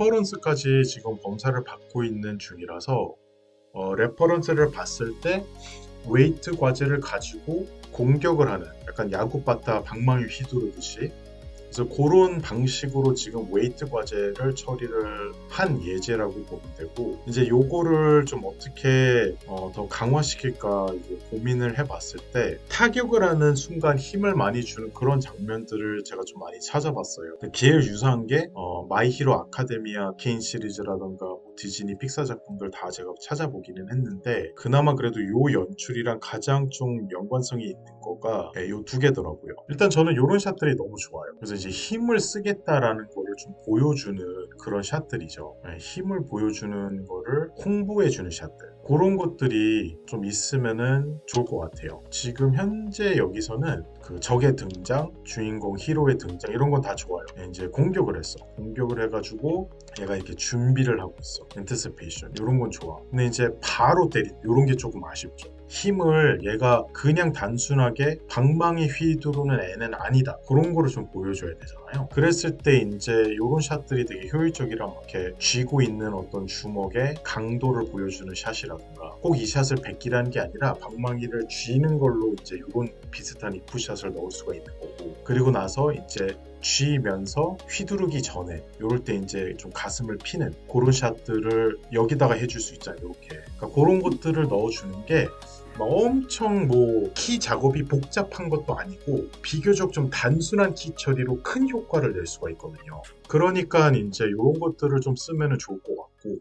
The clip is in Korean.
레퍼런스까지 지금 검사를 받고 있는 중이라서 어, 레퍼런스를 봤을 때 웨이트 과제를 가지고 공격을 하는 약간 야구 빠따 방망이 휘두르듯이 그래서 그런 방식으로 지금 웨이트 과제를 처리를 한 예제라고 보면 되고 이제 요거를 좀 어떻게 어, 더 강화시킬까 고민을 해봤을 때 타격을 하는 순간 힘을 많이 주는 그런 장면들을 제가 좀 많이 찾아봤어요. 제일 유사한 게 어, 마이히로 아카데미아 케인 시리즈라던가 뭐 디즈니 픽사 작품들 다 제가 찾아보기는 했는데 그나마 그래도 요 연출이랑 가장 좀 연관성이 있는 거가 네, 요두 개더라고요. 일단 저는 요런 샷들이 너무 좋아요. 그래서 이제 힘을 쓰겠다라는 거를 좀 보여주는 그런 샷들이죠. 네, 힘을 보여주는 거를 홍보해주는 샷들. 그런 것들이 좀 있으면은 좋을 것 같아요. 지금 현재 여기서는 그 적의 등장, 주인공 히로의 등장 이런 건 다 좋아요. 네, 이제 공격을 했어. 공격을 해가지고 얘가 이렇게 준비를 하고 있어. 엔티스페이션 이런 건 좋아. 근데 이제 바로 때린 이런 게 조금 아쉽죠. 힘을 얘가 그냥 단순하게 방망이 휘두르는 애는 아니다. 그런 거를 좀 보여줘야 되잖아요. 그랬을 때 이제 이런 샷들이 되게 효율적이라 이렇게 쥐고 있는 어떤 주먹의 강도를 보여주는 샷이라든가 꼭 이 샷을 베끼라는 게 아니라 방망이를 쥐는 걸로 이제 이런 비슷한 이프샷을 넣을 수가 있는 거고 그리고 나서 이제 쥐면서 휘두르기 전에 요럴 때 이제 좀 가슴을 피는 그런 샷들을 여기다가 해줄 수 있잖아요 이렇게 그러니까 그런 것들을 넣어주는 게막 엄청 뭐 키 작업이 복잡한 것도 아니고 비교적 좀 단순한 키 처리로 큰 효과를 낼 수가 있거든요. 그러니까 이제 이런 것들을 좀 쓰면 좋을 것 같고